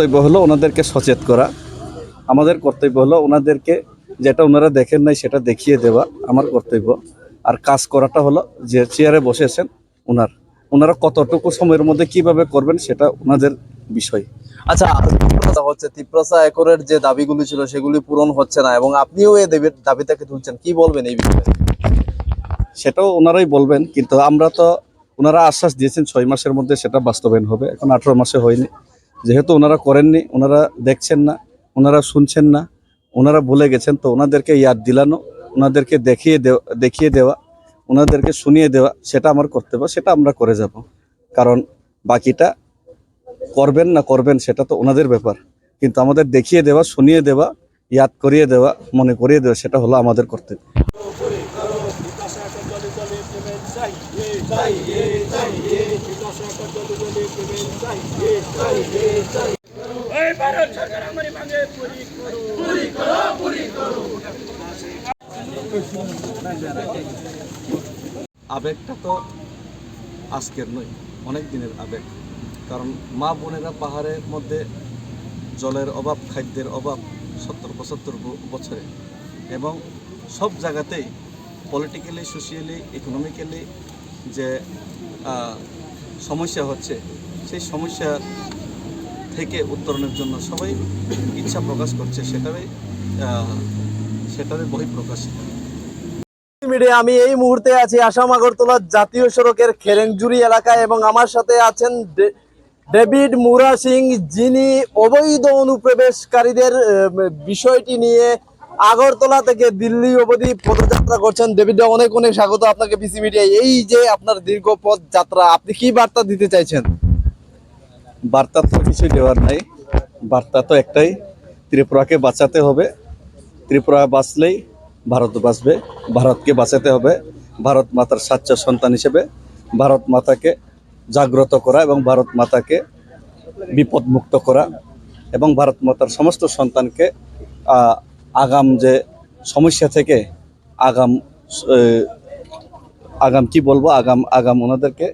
কর্তব্য হলো ওনাদেরকে সচেত করা। আমাদের কর্তব্য হলো ওনাদেরকে যেটা ওনারা দেখেন নাই সেটা দেখিয়ে দেওয়া আমার কর্তব্য। আর কাজ করাটা হলো যে চেয়ারে বসেছেন ওনার। ওনারা কতটুকু সময়ের মধ্যে কীভাবে করবেন সেটা ওনাদের বিষয়। আচ্ছা কথা হচ্ছে তিপ্রাসা একরের যে দাবিগুলি ছিল সেগুলি পূরণ হচ্ছে না এবং আপনিও এই দাবি দাবিটাকে তুলছেন। কি বলবেন এই বিষয়ে? সেটাও ওনারাই বলবেন কিন্তু আমরা তো ওনারা আশ্বাস দিয়েছেন ছয় মাসের মধ্যে সেটা বাস্তবায়ন হবে। এখন আঠারো মাসে হয়নি। যেহেতু ওনারা করেননি, ওনারা দেখছেন না, ওনারা শুনছেন না, ওনারা ভুলে গেছেন, তো ওনাদেরকে ইয়াদ দিলানো, ওনাদেরকে দেখিয়ে দেওয়া দেখিয়ে দেওয়া, ওনাদেরকে শুনিয়ে দেওয়া, সেটা আমার কর্তব্য, সেটা আমরা করে যাব। কারণ বাকিটা করবেন না করবেন, সেটা তো ওনাদের ব্যাপার। কিন্তু আমাদের দেখিয়ে দেওয়া, শুনিয়ে দেওয়া, ইয়াদ করিয়ে দেওয়া, মনে করিয়ে দেওয়া, সেটা হলো আমাদের কর্তব্য। আবেগটা তো আজকের নয়, অনেক দিনের আবেগ। কারণ মা বোনেরা পাহাড়ের মধ্যে জলের অভাব, খাদ্যের অভাব, সত্তর পঁচাত্তর বছরে। এবং সব জায়গাতেই পলিটিক্যালি সোশিয়ালি ইকোনমিক্যালি যে সমস্যা হচ্ছে। সেই সমস্যা থেকে উত্তরণের জন্য সবাই ইচ্ছা প্রকাশ করছে, সেটারই সেটারই বহিঃপ্রকাশ। মিডিয়া আমি এই মুহূর্তে আছি আসাম আগরতলা জাতীয় সড়কের খেরেংজুরি এলাকায় এবং আমার সাথে আছেন ডেভিড মুরা সিং যিনি অবৈধ অনুপ্রবেশকারীদের বিষয়টি নিয়ে আগরতলা থেকে দিল্লি অবধি পদযাত্রা করছেন। ডেভিড দা, অনেক অনেক স্বাগত আপনাকে পিসি মিডিয়ায়। এই যে আপনার দীর্ঘ পথ যাত্রা আপনি কি বার্তা দিতে চাইছেন? বার্তা তো কিছুই দেওয়ার নাই। বার্তা তো একটাই ত্রিপুরাকে বাঁচাতে হবে। ত্রিপুরা বাঁচলেই ভারত বাঁচবে। ভারতকে বাঁচাতে হবে। ভারত মাতার সাচ্চ সন্তান হিসেবে ভারত মাতাকে জাগ্রত করা এবং ভারত মাতাকে বিপদ মুক্ত করা এবং ভারত মাতার সমস্ত সন্তানকে আগাম যে সমস্যা থেকে আগাম আগাম কি বলব? আগাম আগাম ওনাদেরকে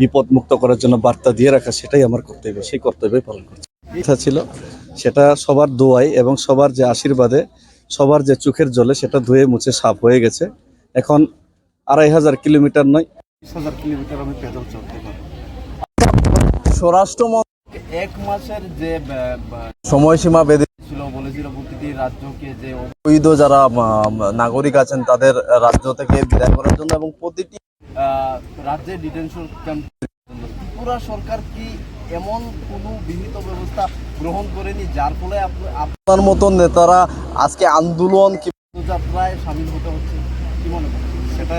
বিপদ মুক্ত করার জন্য বার্তা দিয়ে রাখা সেটাই আমার কর্তব্য সেই কর্তব্যই পালন করছি। ইচ্ছা ছিল সেটা সবার দোয়াই এবং সবার যে আশীর্বাদে সবার যে চোখের জলে সেটা ধুয়ে মুছে সাফ হয়ে গেছে। এখন আড়াই হাজার কিলোমিটার নয়। হাজার কিলোমিটার আমি পেদল চলতে পারব। স্বরাষ্ট্র এক মাসের যে সময়সীমা বেঁধে ছিল বলেছিল প্রতিটি রাজ্যকে যে অবৈধ যারা নাগরিক আছেন তাদের রাজ্য থেকে বিদায় করার জন্য এবং প্রতিটি রাজ্যে ডিটেনশন ক্যাম্প ত্রিপুরা সরকার কি এমন কোনো বিহিত ব্যবস্থা গ্রহণ করেনি যার ফলে আপ- আপনার মতন নেতারা আজকে আন্দোলন কি যাত্রায় সামিল হতে হচ্ছে? কি মনে করেন? সেটা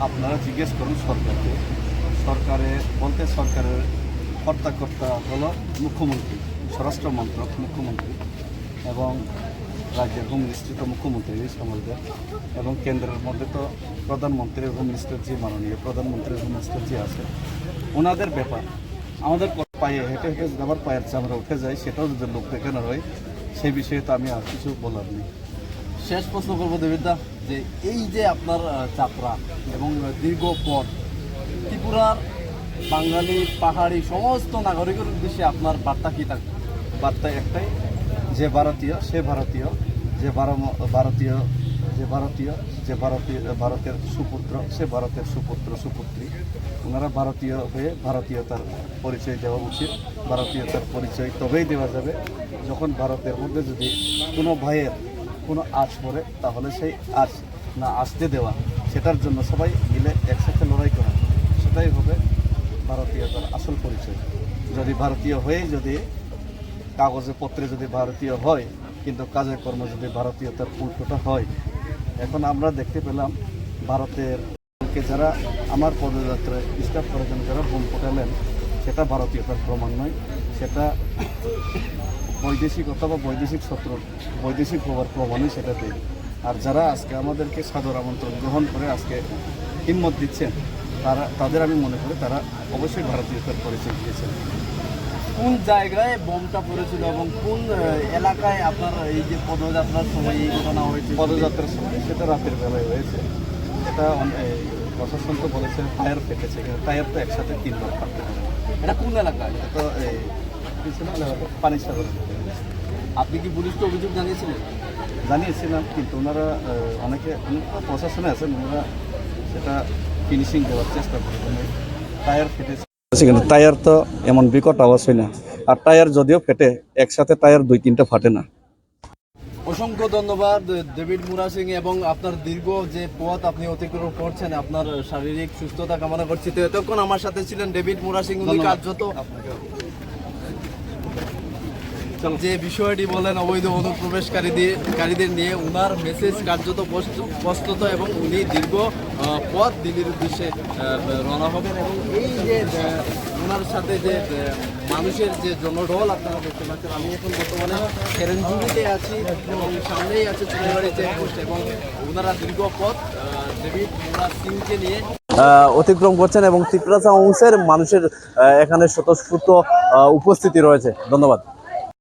আপনারা জিজ্ঞেস করুন সরকারকে। সরকারের বলতে সরকারের কর্তাকর্তা হলো মুখ্যমন্ত্রী, স্বরাষ্ট্র মন্ত্রক মুখ্যমন্ত্রী এবং রাজ্যের হোম তো মুখ্যমন্ত্রী আমাদের এবং কেন্দ্রের মধ্যে তো প্রধানমন্ত্রী হোম মিনিস্টার জি মাননীয় প্রধানমন্ত্রী হোম মিনিস্টার জি আছে। ওনাদের ব্যাপার, আমাদের পায়ে হেঁটে হেঁটে আবার পায়ের চামড়া উঠে যায়, সেটাও যদি লোক দেখানো হয়, সেই বিষয়ে তো আমি আর কিছু বলার নেই। শেষ প্রশ্ন করব দেবিদ্যা যে এই যে আপনার যাত্রা এবং দীর্ঘ পথ, ত্রিপুরার বাঙালি পাহাড়ি সমস্ত নাগরিকের উদ্দেশ্যে আপনার বার্তা কি থাকবে বার্তা একটাই, যে ভারতীয়, সে ভারতীয়, যে ভারতীয় যে ভারতীয় যে ভারতীয়, ভারতের সুপুত্র, সে ভারতের সুপুত্র, সুপুত্রী। ওনারা ভারতীয় হয়ে ভারতীয়তার পরিচয় দেওয়া উচিত। ভারতীয়তার পরিচয় তবেই দেওয়া যাবে। যখন ভারতের মধ্যে যদি কোনো ভাইয়ের কোনো আজ পড়ে, তাহলে সেই আজ না আসতে দেওয়া, সেটার জন্য সবাই মিলে একসাথে লড়াই করা। সেটাই হবে ভারতীয়তার আসল পরিচয়। যদি ভারতীয় হয়ে যদি কাগজে, পত্রে যদি ভারতীয় হয়, কিন্তু কাজে কর্ম যদি ভারতীয়তার উল্টোটা হয়। এখন আমরা দেখতে পেলাম ভারতের যারা আমার পদযাত্রায় ডিস্টার্ব করার যারা বোম ফোটালেন, সেটা ভারতীয়তার প্রমাণ নয়। সেটা বৈদেশিক অথবা বৈদেশিক শত্রু, বৈদেশিক হওয়ার প্রমাণই সেটা দেয়। আর যারা আজকে আমাদেরকে সাদর আমন্ত্রণ গ্রহণ করে, আজকে হিম্মত দিচ্ছেন তারা তাদের আমি মনে করি তারা অবশ্যই ভারতীয়তার পরিচয় দিয়েছেন। কোন জায়গায় বোমটা পড়েছিল এবং কোন এলাকায় আপনার এই যে পদযাত্রার সময় এই ঘটনা হয়েছে? পদযাত্রার সময় সেটা রাতের বেলায় হয়েছে। এটা প্রশাসন তো বলেছে টায়ার ফেটেছে কিন্তু টায়ার তো একসাথে তিনবার ফাটতে পারে এটা কোন এলাকায়? এটা তো পানির সাগরে আপনি কি পুলিশকে অভিযোগ জানিয়েছিলেন? জানিয়েছিলাম কিন্তু ওনারা অনেকে অনেক প্রশাসনে আছেন ওনারা সেটা ফিনিশিং দেওয়ার চেষ্টা করবেন টায়ার ফেটেছে কিন্তু টায়ার তো এমন বিকট আওয়াজ হয় না। আর টায়ার যদিও ফেটে একসাথে টায়ার দুই তিনটা ফাটে না। অসংখ্য ধন্যবাদ ডেভিড মুরা সিং এবং আপনার দীর্ঘ যে পথ আপনি অতিক্রম করছেন আপনার শারীরিক সুস্থতা কামনা করছি। তো এতক্ষণ আমার সাথে ছিলেন ডেভিড মুরা সিং উনি কার্যত যে বিষয়টি বলেন অবৈধ অনুপ্রবেশকারীদের কারীদের নিয়ে উনার মেসেজ কার্যত প্রস্তুত এবং উনি দীর্ঘ পথ দিল্লির উদ্দেশ্যে রওনা হবেন এবং এই যে ওনার সাথে যে মানুষের যে জনঢল আপনারা দেখতে পাচ্ছেন আমি এখন বর্তমানে কেরেনঝুড়িতে আছি এবং সামনেই আছে চুনাইবাড়ি চেকপোস্ট এবং ওনারা দীর্ঘ পথ ডেভিড মুরা সিংকে নিয়ে অতিক্রম করছেন এবং ত্রিপুরা অংশের মানুষের এখানে স্বতঃস্ফূর্ত উপস্থিতি রয়েছে। ধন্যবাদ।